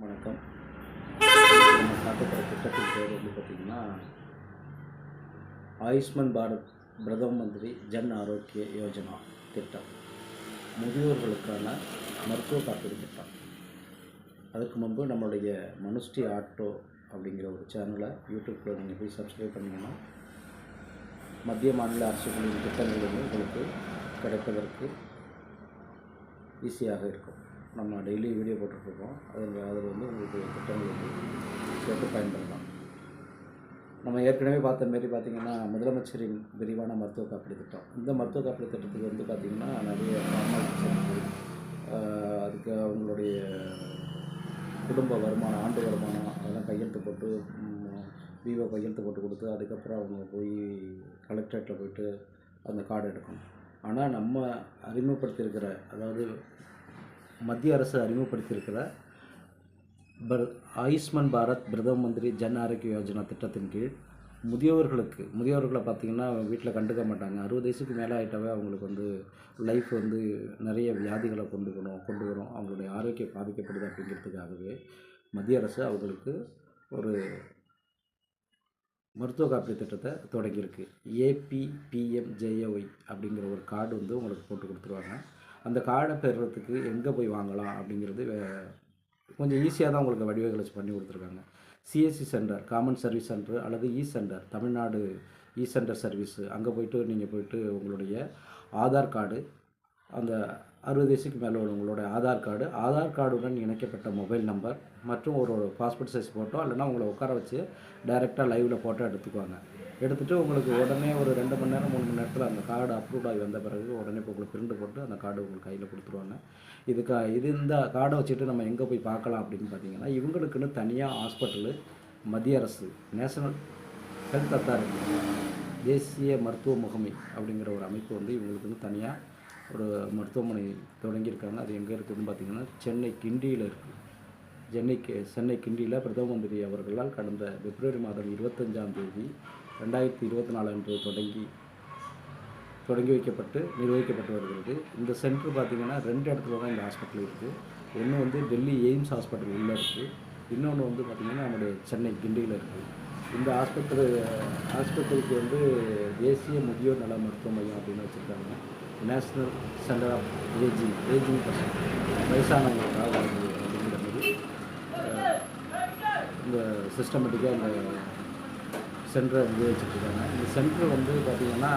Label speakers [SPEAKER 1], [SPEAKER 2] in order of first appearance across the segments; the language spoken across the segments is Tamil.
[SPEAKER 1] வணக்கம். நம்ம பார்க்க திட்டத்தின் பேர் வந்து பார்த்திங்கன்னா ஆயுஷ்மான் பாரத் பிரதம மந்திரி ஜன் ஆரோக்கிய யோஜனா திட்டம். முதியோர்களுக்கான மருத்துவ காப்பீடு திட்டம். அதுக்கு முன்பு நம்மளுடைய மனுஷ்டி ஆட்டோ அப்படிங்கிற ஒரு சேனலை யூடியூப்பில் நீங்கள் போய் சப்ஸ்கிரைப் பண்ணிங்கன்னா மத்திய மாநில அரசுகளின் திட்டங்கள் வந்து உங்களுக்கு கிடைப்பதற்கு ஈஸியாக இருக்கும். நம்ம டெய்லி வீடியோ போட்டுட்ருக்கோம். அதில் அதில் வந்து உங்களுக்கு திட்டங்கள் கேட்டு பயன்படலாம். நம்ம ஏற்கனவே பார்த்த மாரி பார்த்திங்கன்னா முதலமைச்சரின் விரிவான மருத்துவ காப்பீடு திட்டம். இந்த மருத்துவ காப்பீடு திட்டத்துக்கு வந்து பார்த்திங்கன்னா நிறைய ஃபார்மாலிட்டிஸ் அதுக்கு அவங்களுடைய குடும்ப வருமானம் ஆண்டு வருமானம் அதெல்லாம் கையெழுத்து போட்டு விவோ கையெழுத்து போட்டு கொடுத்து அதுக்கப்புறம் அவங்க போய் கலெக்டரேட்டில் போயிட்டு அந்த கார்டு எடுக்கணும். ஆனால் நம்ம அறிமுகப்படுத்தியிருக்கிற அதாவது மத்திய அரசு அறிமுகப்படுத்தியிருக்கிற பர் ஆயுஷ்மான் பாரத் பிரதம மந்திரி ஜன் ஆரோக்கிய யோஜனா திட்டத்தின் கீழ் முதியோர்களுக்கு முதியோர்களை பார்த்திங்கன்னா வீட்டில் கண்டுக்க மாட்டாங்க. அறுபது வயசுக்கு மேலே ஆகிட்டாவே அவங்களுக்கு வந்து லைஃப் வந்து நிறைய வியாதிகளை கொண்டு வரும் கொண்டு வரும். அவங்களுடைய ஆரோக்கியம் பாதிக்கப்படுது அப்படிங்கிறதுக்காகவே மத்திய அரசு அவங்களுக்கு ஒரு மருத்துவ காப்பீடு திட்டத்தை தொடங்கியிருக்கு. ஏபிபிஎம்ஜேஒய் அப்படிங்கிற ஒரு கார்டு வந்து உங்களுக்கு போட்டு கொடுத்துருவாங்க. அந்த கார்டை பெறுறதுக்கு எங்கே போய் வாங்கலாம் அப்படிங்கிறது வே- கொஞ்சம் ஈஸியாக தான் உங்களுக்கு வடிவங்களை வச்சு பண்ணி கொடுத்துருக்காங்க. CSC centre common service centre அல்லது E centre Tamil Nadu E centre service அங்கே போயிட்டு நீங்கள் போயிட்டு உங்களுடைய ஆதார் கார்டு அந்த அறுபது வயசுக்கு மேலே உள்ளவங்களோட ஆதார் கார்டு ஆதார் கார்டுடன் இணைக்கப்பட்ட மொபைல் நம்பர் மற்றும் ஒரு பாஸ்போர்ட் சைஸ் ஃபோட்டோ இல்லைனா உங்களை உட்கார வச்சு டைரெக்டாக லைவில் ஃபோட்டோ எடுத்துக்குவாங்க. எடுத்துகிட்டு உங்களுக்கு உடனே ஒரு ரெண்டு மணி நேரம் மூணு மணி நேரத்தில் அந்த கார்டு அப்ரூவ் ஆகி வந்த பிறகு உடனே இப்போ உங்களுக்கு பிரிண்ட் போட்டு அந்த கார்டு உங்களுக்கு கையில் கொடுத்துருவாங்க. இதுக்கா இது இந்த கார்டை வச்சுட்டு நம்ம எங்கே போய் பார்க்கலாம் அப்படின்னு பார்த்தீங்கன்னா இவங்களுக்குன்னு தனியாக ஹாஸ்பிட்டலு மத்திய அரசு நேஷனல் ஹெல்த் அத்தாரிட்டி தேசிய மருத்துவ முகமை அப்படிங்கிற ஒரு அமைப்பு வந்து இவங்களுக்குன்னு தனியாக ஒரு மருத்துவமனை தொடங்கியிருக்காங்க. அது எங்கே இருக்குதுன்னு பார்த்தீங்கன்னா சென்னை கிண்டியில் இருக்குது சென்னைக்கு சென்னை கிண்டியில் பிரதம மந்திரி அவர்களால் கடந்த பிப்ரவரி மாதம் இருபத்தஞ்சாம் தேதி ரெண்டாயிரத்தி இருபத்தி நாலு அன்று தொடங்கி தொடங்கி வைக்கப்பட்டு நிர்வகிக்கப்பட்டு வருகிறது. இந்த சென்டர் பார்த்திங்கன்னா ரெண்டு இடத்துல தான் இந்த ஹாஸ்பிட்டல் இருக்குது ஒன்று வந்து டெல்லி எய்ம்ஸ் ஹாஸ்பிட்டல் உள்ளே இருக்குது இன்னொன்று வந்து பார்த்திங்கன்னா நம்முடைய சென்னை கிண்டியில் இருக்குது இந்த ஆஸ்பத்திரி ஆஸ்பத்திரிக்கு வந்து தேசிய முதியோர் நல மருத்துவ மையம் அப்படின்னு வச்சுருக்காங்க. National centre of ageing ageing person வயசானவங்களுக்காக அப்படிங்கிற மாதிரி இந்த சிஸ்டமேட்டிக்காக இந்த சென்டரை வந்து வச்சுருக்காங்க இந்த சென்டர் வந்து பார்த்திங்கன்னா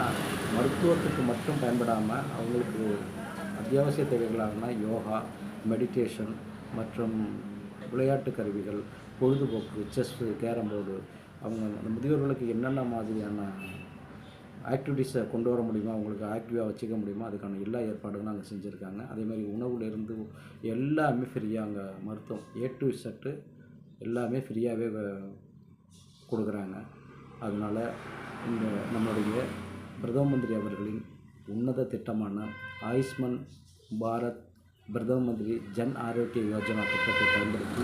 [SPEAKER 1] மருத்துவத்துக்கு மட்டும் பயன்படாமல் அவங்களுக்கு அத்தியாவசிய தேவைகளான யோகா மெடிடேஷன் மற்றும் விளையாட்டு கருவிகள் பொழுதுபோக்கு செஸ்ஸு கேரம் போர்டு அவங்க அந்த முதியோர்களுக்கு என்னென்ன மாதிரியான ஆக்டிவிட்டீஸை கொண்டு வர முடியுமோ அவங்களுக்கு ஆக்டிவாக வச்சுக்க முடியுமோ அதுக்கான எல்லா ஏற்பாடுகளும் அங்கே செஞ்சுருக்காங்க. அதே மாதிரி உணவுலேருந்து எல்லாமே ஃப்ரீயாக அங்கே மருத்துவம் ஏ டு செட்டு எல்லாமே ஃப்ரீயாகவே கொடுக்குறாங்க. அதனால் இந்த நம்முடைய பிரதம மந்திரி அவர்களின் உன்னத திட்டமான ஆயுஷ்மான் பாரத் பிரதம மந்திரி ஜன் ஆரோக்கிய யோஜனா திட்டத்தை பயன்படுத்தி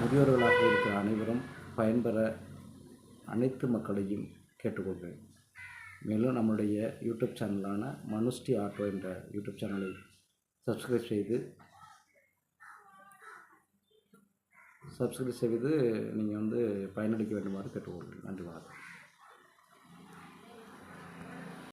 [SPEAKER 1] முதியோர்களாக இருக்கிற அனைவரும் பயன்பெற அனைத்து மக்களையும் கேட்டுக்கொள்கிறேன். மேலும் நம்முடைய யூடியூப் சேனலான மனுஷ்டி ஆட்டோ என்ற யூடியூப் சேனலை சப்ஸ்கிரைப் செய்து சப்ஸ்கிரைப் செய்து நீங்கள் வந்து பயனளிக்க வேண்டுமாறு கேட்டுக்கொள்கிறேன். நன்றி வணக்கம்.